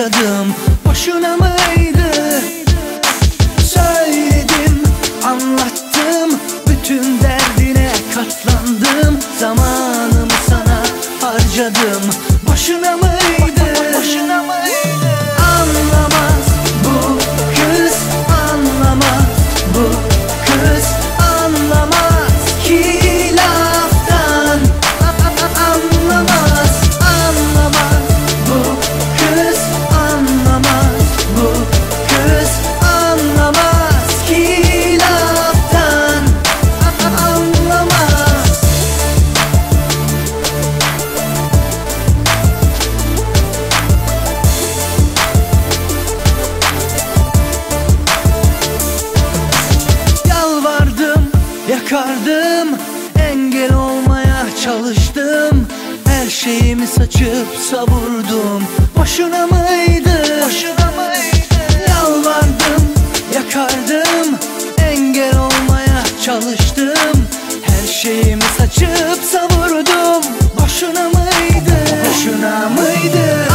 harcadım Boşuna mıydı? Söyledim, anlattım Bütün derdine katlandım Zamanımı sana harcadım Boşuna mı? saçıp savurdum Boşuna mıydı? Boşuna mıydı? Yalvardım, yakardım Engel olmaya çalıştım Her şeyimi saçıp savurdum Boşuna mıydı? Boşuna mıydı?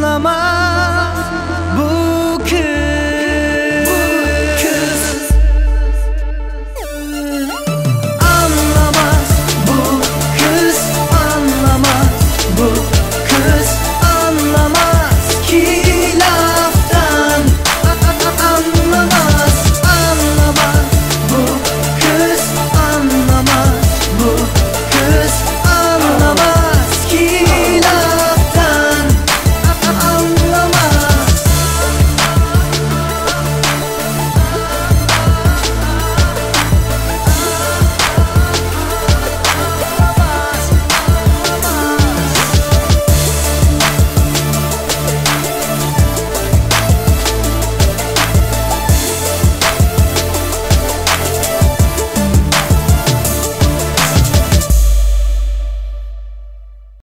namaz